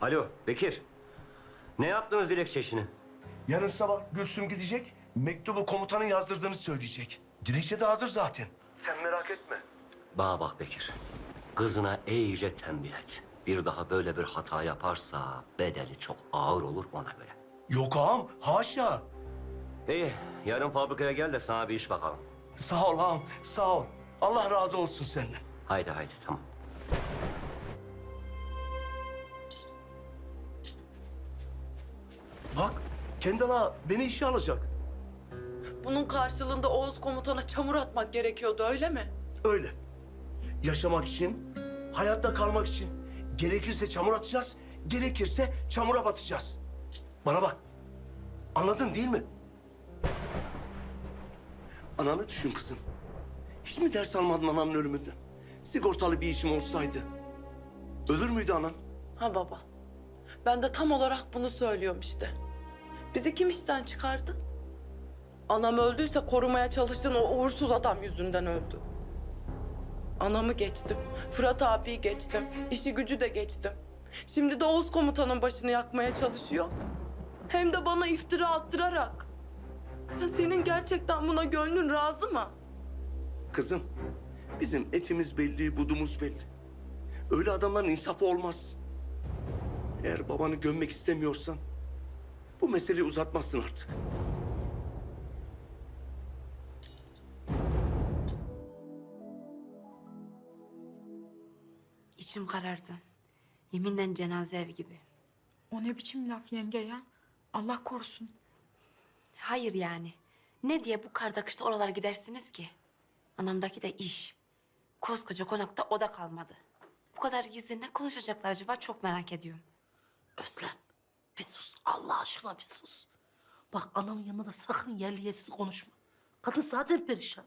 Alo Bekir. Ne yaptınız dilekçe işini? Yarın sabah Gülsüm gidecek, mektubu komutanın yazdırdığını söyleyecek. Dilekçe de hazır zaten. Sen merak etme. Bana bak Bekir. Kızına iyice tembih et. Bir daha böyle bir hata yaparsa bedeli çok ağır olur ona göre. Yok ağam, haşa. İyi, yarın fabrikaya gel de sana bir iş bakalım. Sağ ol ağam, sağ ol. Allah razı olsun senden. Haydi haydi tamam. Bak, Kendal ağa beni işe alacak. Bunun karşılığında Oğuz komutana çamur atmak gerekiyordu öyle mi? Öyle. Yaşamak için, hayatta kalmak için. Gerekirse çamur atacağız, gerekirse çamura batacağız. Bana bak. Anladın değil mi? Ananı düşün kızım. Hiç mi ders almadın ananın ölümünden? Sigortalı bir işim olsaydı. Ölür müydü anan? Ha baba. Ben de tam olarak bunu söylüyorum işte. Bizi kim işten çıkardı? Anam öldüyse korumaya çalıştığın o uğursuz adam yüzünden öldü. Anamı geçtim. Fırat abiyi geçtim. işi gücü de geçtim. Şimdi de Oğuz komutanın başını yakmaya çalışıyor. Hem de bana iftira attırarak. Ya senin gerçekten buna gönlün razı mı? Kızım, bizim etimiz belli, budumuz belli. Öyle adamların insafı olmaz. Eğer babanı gömmek istemiyorsan, bu meseleyi uzatmazsın artık. İçim karardı. Yeminle cenaze evi gibi. O ne biçim laf yenge ya? Allah korusun. Hayır yani. Ne diye bu karda kışta oralara gidersiniz ki? Anamdaki de iş. Koskoca konakta oda kalmadı. Bu kadar gizli ne konuşacaklar acaba çok merak ediyorum. Özlem bir sus Allah aşkına bir sus. Bak anamın yanında sakın yerli yersiz konuşma. Kadın zaten perişan.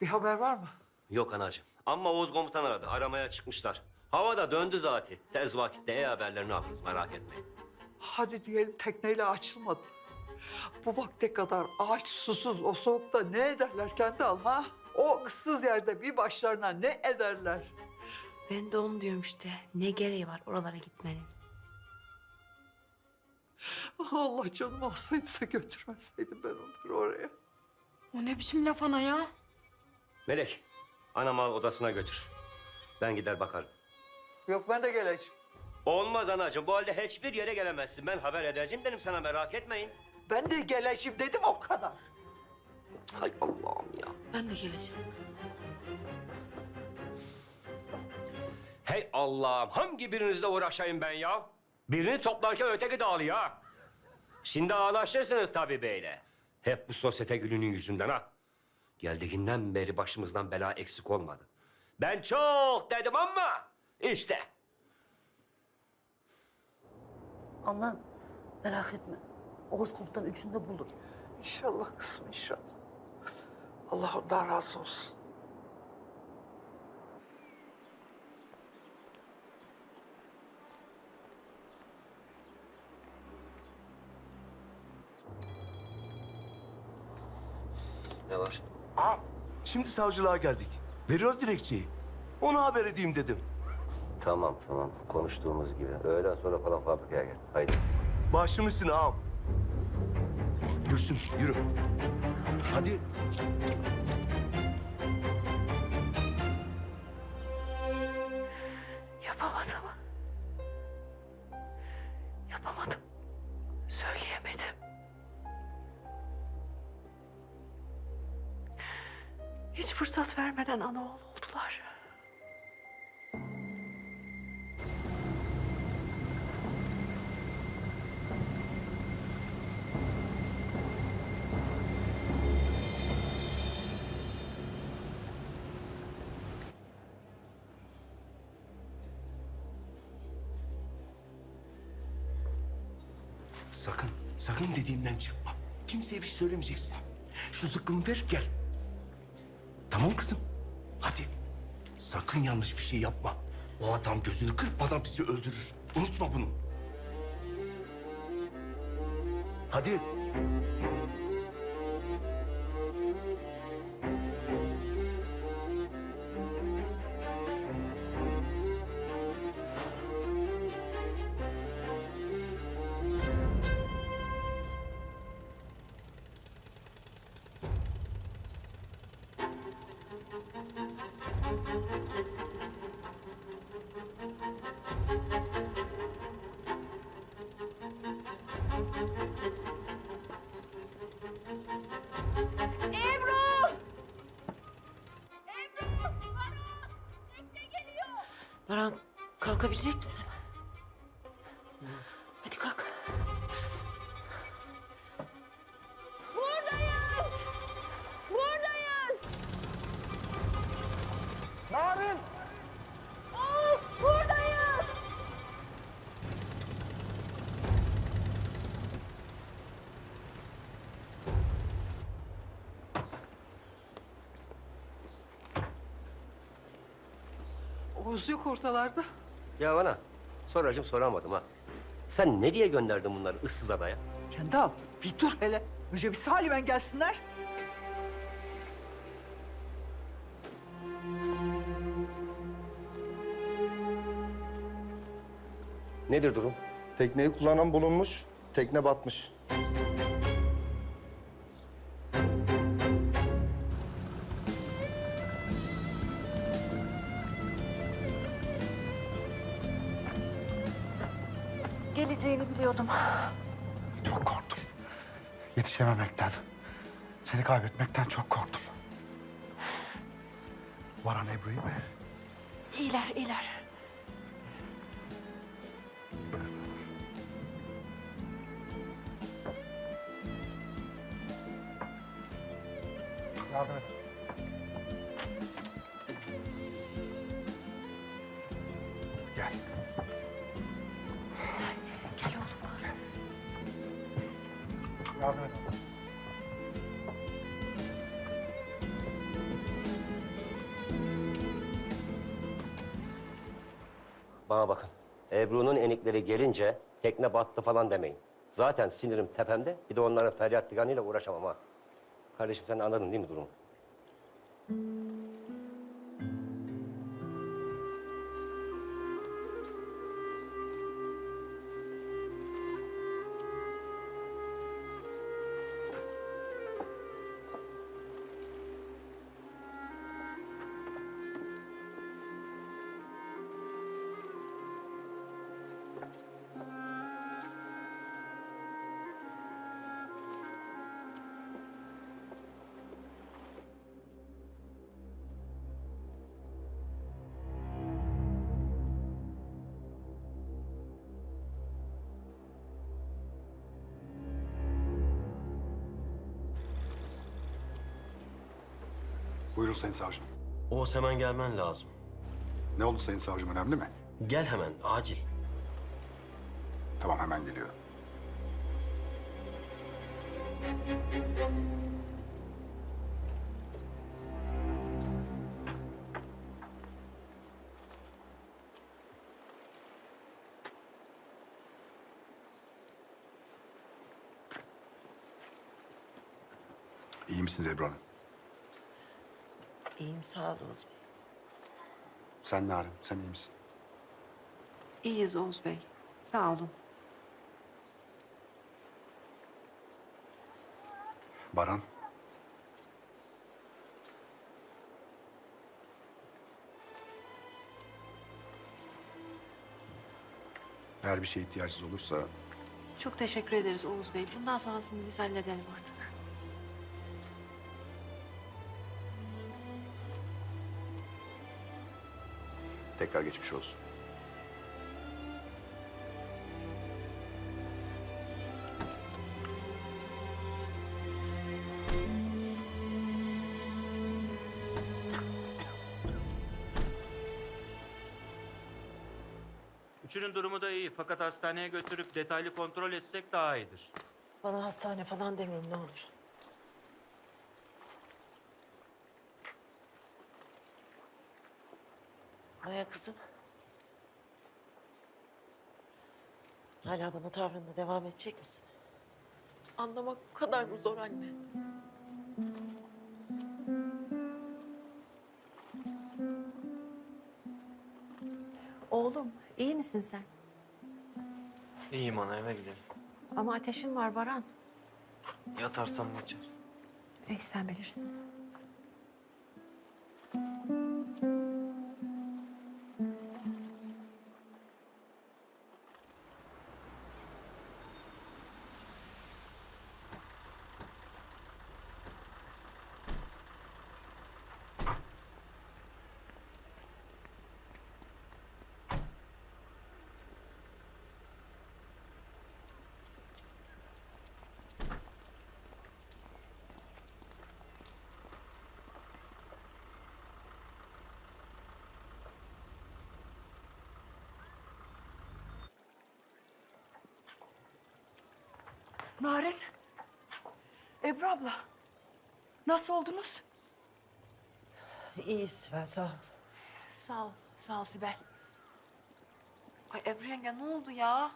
Bir haber var mı? Yok anacığım. Ama Oğuz komutan aradı. Aramaya çıkmışlar. Hava da döndü zaten. Tez vakitte iyi haberlerini alırız. Merak etmeyin. Hadi diyelim tekneyle açılmadı. Bu vakte kadar ağaç susuz o soğukta ne ederler kendi al ha? O ıssız yerde bir başlarına ne ederler? Ben de onu diyorum işte. Ne gereği var oralara gitmenin? Allah canım alsaydı da götürmeseydim ben onları oraya. O ne biçim laf ana ya? Melek, anamı al odasına götür. Ben gider bakarım. Yok ben de geleceğim. Olmaz anacığım. Bu halde hiçbir yere gelemezsin. Ben haber edeceğim dedim sana merak etmeyin. Ben de geleceğim dedim o kadar. Hay Allah'ım ya. Ben de geleceğim. Hey Allah'ım hangi birinizle uğraşayım ben ya? Birini toplarken öteki dağılıyor ha. Şimdi ağlaşırsınız tabii beyle. Hep bu sosyete gülünün yüzünden ha. Geldiğinden beri başımızdan bela eksik olmadı. Ben çok dedim ama işte. Anan merak etme. Oğuz komutan üçünde bulur. İnşallah kızım inşallah. Allah ondan razı olsun. Ne var? Şimdi savcılığa geldik. Veriyoruz dilekçeyi. Onu haber edeyim dedim. Tamam tamam konuştuğumuz gibi. Öğleden sonra falan fabrikaya gel. Haydi. Başım üstüne ağam. Gülsüm yürü. Hadi. Sakın, sakın dediğimden çıkma. Kimseye bir şey söylemeyeceksin. Şu zıkkımı ver gel. Tamam kızım. Hadi. Sakın yanlış bir şey yapma. O adam gözünü kırpmadan bizi öldürür. Unutma bunu. Hadi. Baran kalkabilecek misin? Oğuz yok ortalarda. Ya bana soracağım soramadım ha. Sen ne diye gönderdin bunları ıssız adaya? Kendal bir dur hele. Önce bir Salimen gelsinler. Nedir durum? Tekneyi kullanan bulunmuş, tekne batmış. Kaybetmekten çok korktum. Varan Ebru iyi mi? İyiler, iyiler. Yardım et. Bana bakın. Ebru'nun enikleri gelince tekne battı falan demeyin. Zaten sinirim tepemde. Bir de onların feryat figanıyla uğraşamam ha. Kardeşim sen anladın değil mi durumu? Buyurun Sayın Savcım. Oğuz hemen gelmen lazım. Ne oldu Sayın Savcım önemli mi? Gel hemen, acil. Tamam hemen geliyorum. İyi misiniz Ebru Hanım? İyiyim sağ ol Oğuz Bey. Sen Narin, sen iyi misin? İyiyiz Oğuz Bey. Sağ olun. Baran? Eğer bir şeye ihtiyacınız olursa Çok teşekkür ederiz Oğuz Bey. Bundan sonrasını biz halledelim artık. Tekrar geçmiş olsun. Üçünün durumu da iyi fakat hastaneye götürüp detaylı kontrol etsek daha iyidir. Bana hastane falan demeyin ne olur. Maya kızım. Hala bana tavrında devam edecek misin? Anlamak bu kadar mı zor anne? Oğlum, iyi misin sen? İyiyim ana, eve gidelim. Ama ateşin var Baran. Yatarsam geçer. Ey sen bilirsin. Narin. Ebru abla. Nasıl oldunuz? İyiyiz Sibel sağ ol. Sağ ol. Sağ ol Sibel. Ay Ebru yenge ne oldu ya?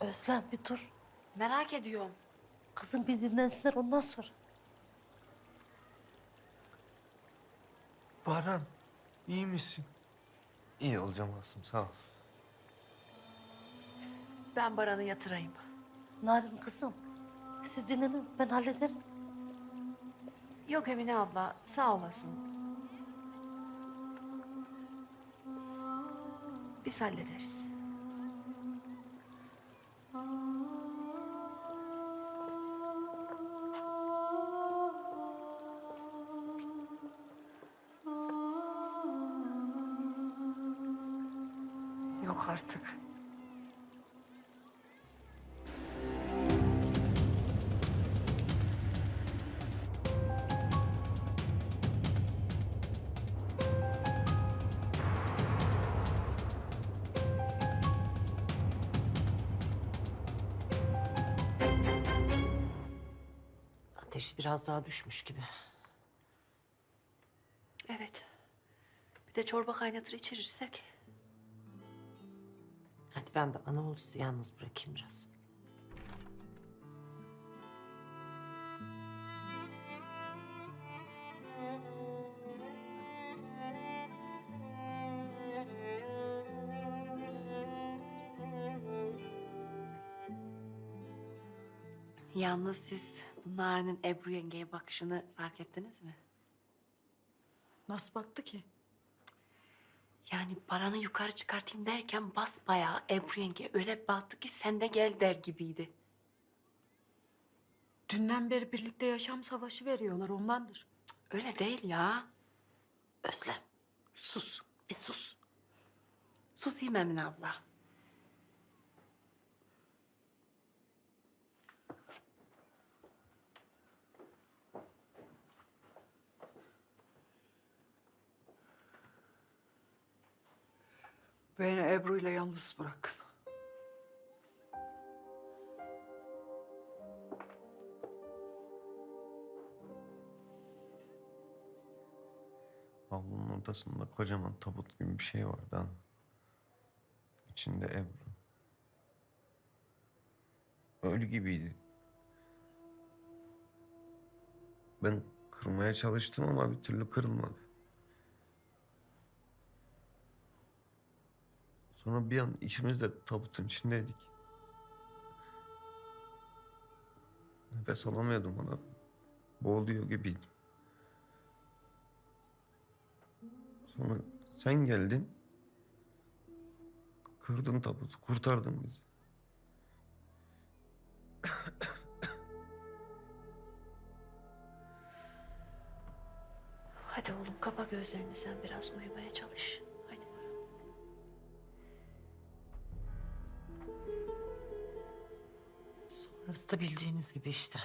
Özlem bir dur. Merak ediyorum. Kızım bir dinlensinler ondan sonra. Baran, iyi misin? İyi olacağım Asım, sağ ol. Ben Baran'ı yatırayım. Narin kızım. Siz dinlenin ben hallederim. Yok Emine abla sağ olasın. Biz hallederiz. Yok artık. Biraz daha düşmüş gibi. Evet. Bir de çorba kaynatır içirirsek. Hadi ben de ana sizi yalnız bırakayım biraz. Yalnız siz Narin'in Ebru yengeye bakışını fark ettiniz mi? Nasıl baktı ki? Yani paranı yukarı çıkartayım derken basbayağı Ebru yenge öyle baktı ki sen de gel der gibiydi. Dünden beri birlikte yaşam savaşı veriyorlar ondandır. Öyle değil ya. Özlem sus bir sus. Susayım Emine abla. Beni Ebru ile yalnız bırakın. Avlunun ortasında kocaman tabut gibi bir şey vardı ana. İçinde Ebru. Ölü gibiydi. Ben kırmaya çalıştım ama bir türlü kırılmadı. Sonra bir an ikimiz de tabutun içindeydik. Nefes alamıyordum ona. Boğuluyor gibiydim. Sonra sen geldin. Kırdın tabutu, kurtardın bizi. Hadi oğlum kapa gözlerini sen biraz uyumaya çalış. Sonrası da bildiğiniz gibi işte.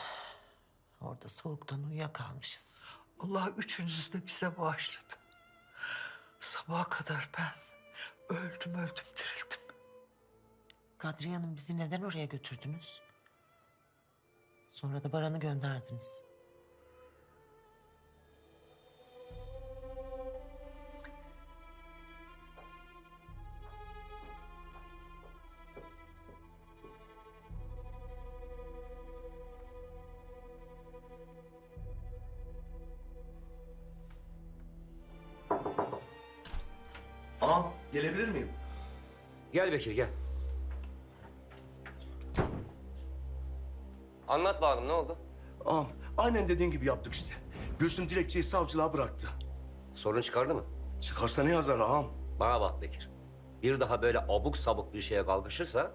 Orada soğuktan uyuyakalmışız. Allah üçünüzü de bize bağışladı. Sabaha kadar ben öldüm öldüm dirildim. Kadriye Hanım bizi neden oraya götürdünüz? Sonra da Baran'ı gönderdiniz. Gel Bekir gel. Anlat bakalım ne oldu? Ağam aynen dediğin gibi yaptık işte. Gülsüm dilekçeyi savcılığa bıraktı. Sorun çıkardı mı? Çıkarsa ne yazar ağam? Bana bak Bekir. Bir daha böyle abuk sabuk bir şeye kalkışırsa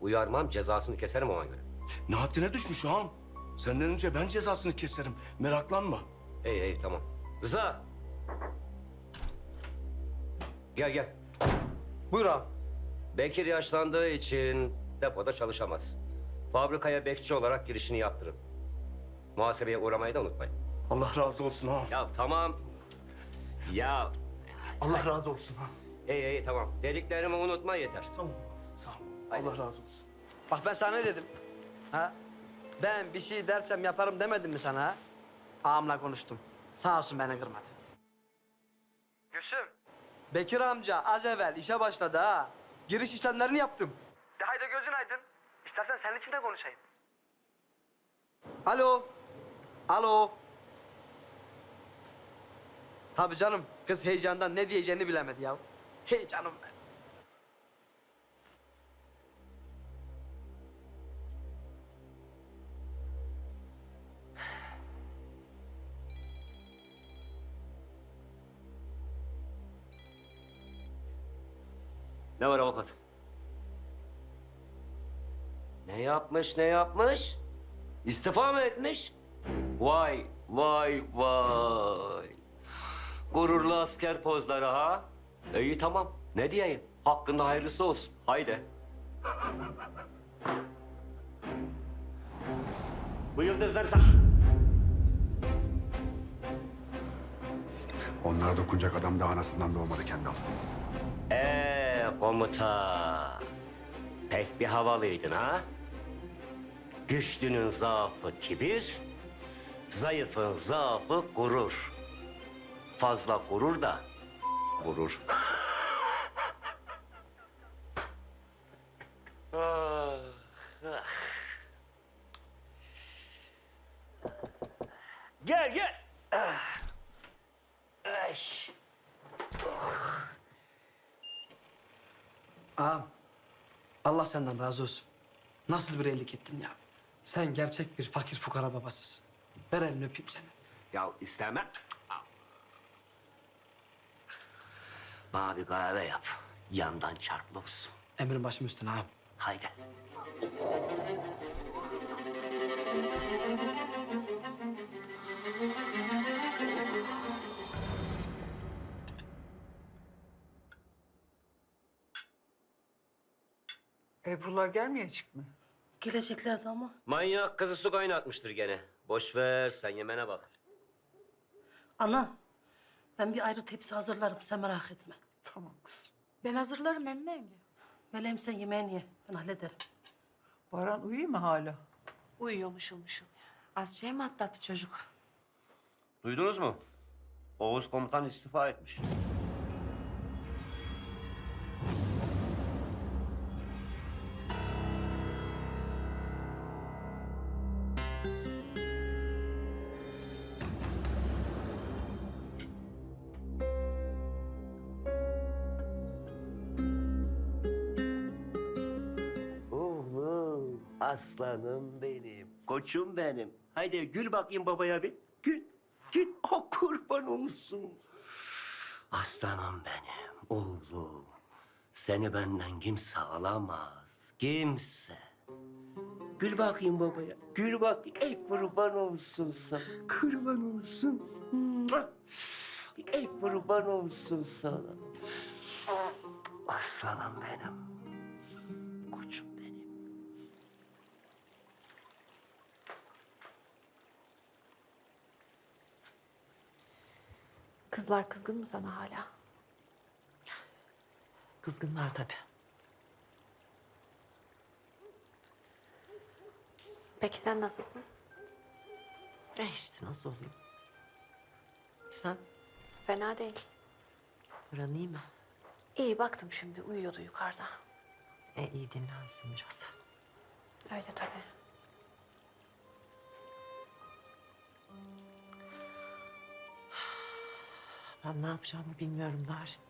uyarmam cezasını keserim ona göre. Ne haddine düşmüş ağam? Senden önce ben cezasını keserim. Meraklanma. İyi iyi tamam. Rıza. Gel gel. Buyur ağam. Bekir yaşlandığı için depoda çalışamaz. Fabrikaya bekçi olarak girişini yaptırın. Muhasebeye uğramayı da unutmayın. Allah razı olsun ağam. Ya tamam. Ya Allah razı olsun ağam. iyi iyi tamam. Dediklerimi unutma yeter. Tamam. Sağ ol. Allah razı olsun. Bak ben sana ne dedim? Ha? Ben bir şey dersem yaparım demedim mi sana ha? Ağamla konuştum. Sağ olsun beni kırmadı. Gülsüm. Bekir amca az evvel işe başladı ha. Giriş işlemlerini yaptım. De haydi gözün aydın. İstersen senin için de konuşayım. Alo. Alo. Tabii canım. Kız heyecandan ne diyeceğini bilemedi ya. Hey Ne var avukat? Ne yapmış ne yapmış? İstifa mı etmiş? Vay vay vay. Gururlu asker pozları ha? İyi tamam. Ne diyeyim? Hakkında hayırlısı olsun. Haydi. Bu yıldızları sak. Onlara dokunacak adam da anasından doğmadı Kendal. Komuta. Pek bir havalıydın ha? Güçlünün zaafı kibir, zayıfın zaafı gurur. Fazla gurur da vurur. Ah, ah. Gel gel. Ah. Ay. Ağam, Allah senden razı olsun. Nasıl bir iyilik ettin ya. Sen gerçek bir fakir fukara babasısın. Ver elini öpeyim seni. Ya istemem. Bana bir kahve yap. Yandan çarplı olsun. Emrin başım üstüne ağam. Haydi. Ebru'lar gelmeyecek mi? Geleceklerdi ama. Manyak kızı su kaynatmıştır gene. Boş ver sen yemene bak. Ana ben bir ayrı tepsi hazırlarım sen merak etme. Tamam kızım. Ben hazırlarım Emine yenge. Meleğim sen yemeğini ye ben hallederim. Baran uyuyor mu hala? Uyuyor mışıl mışıl. Az şey mi atlattı çocuk? Duydunuz mu? Oğuz komutan istifa etmiş. Aslanım benim, koçum benim. Haydi gül bakayım babaya bir. Gül, gül. O kurban olsun. Aslanım benim, oğlum. Seni benden kimse alamaz, kimse. Gül bakayım babaya, gül bakayım. Ey kurban olsun sana, kurban olsun. Ey kurban olsun sana. Aslanım benim, Kızlar kızgın mı sana hala? Kızgınlar tabii. Peki sen nasılsın? E işte nasıl olayım? Sen Fena değil. buran iyi mi? İyi baktım şimdi uyuyordu yukarıda. E iyi dinlensin biraz. Öyle tabii. Ben ne yapacağımı bilmiyorum Narin.